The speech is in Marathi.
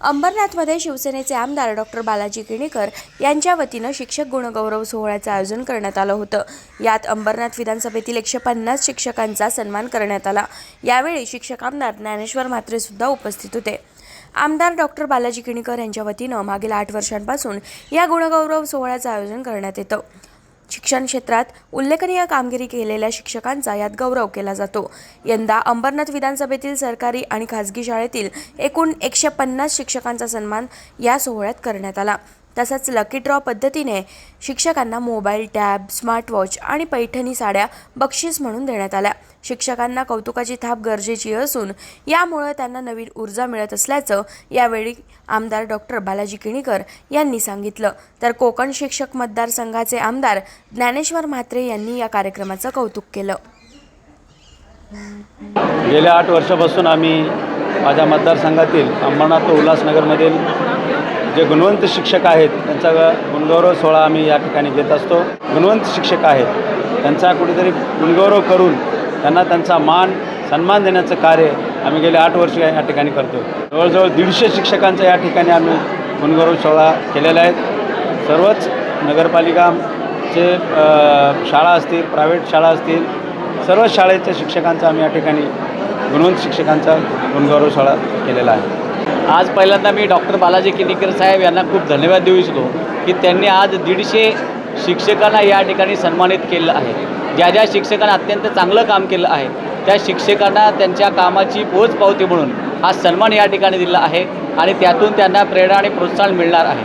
अंबरनाथमध्ये शिवसेनेचे आमदार डॉक्टर बालाजी किणीकर यांच्या वतीनं शिक्षक गुणगौरव सोहळ्याचं आयोजन करण्यात आलं होतं. यात अंबरनाथ विधानसभेतील एकशे पन्नास शिक्षकांचा सन्मान करण्यात आला. यावेळी शिक्षक आमदार ज्ञानेश्वर म्हात्रे सुद्धा उपस्थित होते. आमदार डॉक्टर बालाजी किणीकर यांच्या वतीनं मागील आठ वर्षांपासून या गुणगौरव सोहळ्याचं आयोजन करण्यात येतं. शिक्षण क्षेत्रात उल्लेखनीय कामगिरी केलेल्या शिक्षकांचा यात गौरव केला जातो. यंदा अंबरनाथ विधानसभेतील सरकारी आणि खाजगी शाळेतील एकूण एकशे पन्नास शिक्षकांचा सन्मान या सोहळ्यात करण्यात आला. तसंच लकी ड्रॉ पद्धतीने शिक्षकांना मोबाईल टॅब स्मार्टवॉच आणि पैठणी साड्या बक्षीस म्हणून देण्यात आल्या. शिक्षकांना कौतुकाची थाप गरजेची असून यामुळे त्यांना नवीन ऊर्जा मिळत असल्याचं यावेळी आमदार डॉक्टर बालाजी किणीकर यांनी सांगितलं. तर कोकण शिक्षक मतदारसंघाचे आमदार ज्ञानेश्वर म्हात्रे यांनी या कार्यक्रमाचं कौतुक केलं. गेल्या आठ वर्षापासून आम्ही माझ्या मतदारसंघातील अंबरनाथ व उल्हासनगरमधील जे गुणवंत शिक्षक आहेत त्यांचा गुणगौरव सोहळा आम्ही या ठिकाणी घेत असतो. गुणवंत शिक्षक आहेत. त्यांचा कुठेतरी गुणगौरव करून त्यांना त्यांचा मान सन्मान देण्याचं कार्य आम्ही गेले आठ वर्ष या ठिकाणी करतो जवळजवळ दीडशे शिक्षकांचा या ठिकाणी आम्ही गुणगौरव सोहळा केलेला आहे. सर्वच नगरपालिकाचे शाळा असतील प्रायव्हेट शाळा असतील सर्व शाळेच्या शिक्षकांचा आम्ही या ठिकाणी गुणवंत शिक्षकांचा गुणगौरव सोहळा केलेला आहे. आज पहिल्यांदा मी डॉक्टर बालाजी किनीकर साहेब यांना खूप धन्यवाद देऊ इच्छितो की त्यांनी आज दीडशे शिक्षकांना या ठिकाणी सन्मानित केलं आहे. ज्या ज्या शिक्षकांना अत्यंत चांगलं काम केलं आहे त्या शिक्षकांना त्यांच्या कामाची पोच पावती म्हणून हा सन्मान या ठिकाणी दिला आहे आणि त्यातून त्यांना प्रेरणा आणि प्रोत्साहन मिळणार आहे.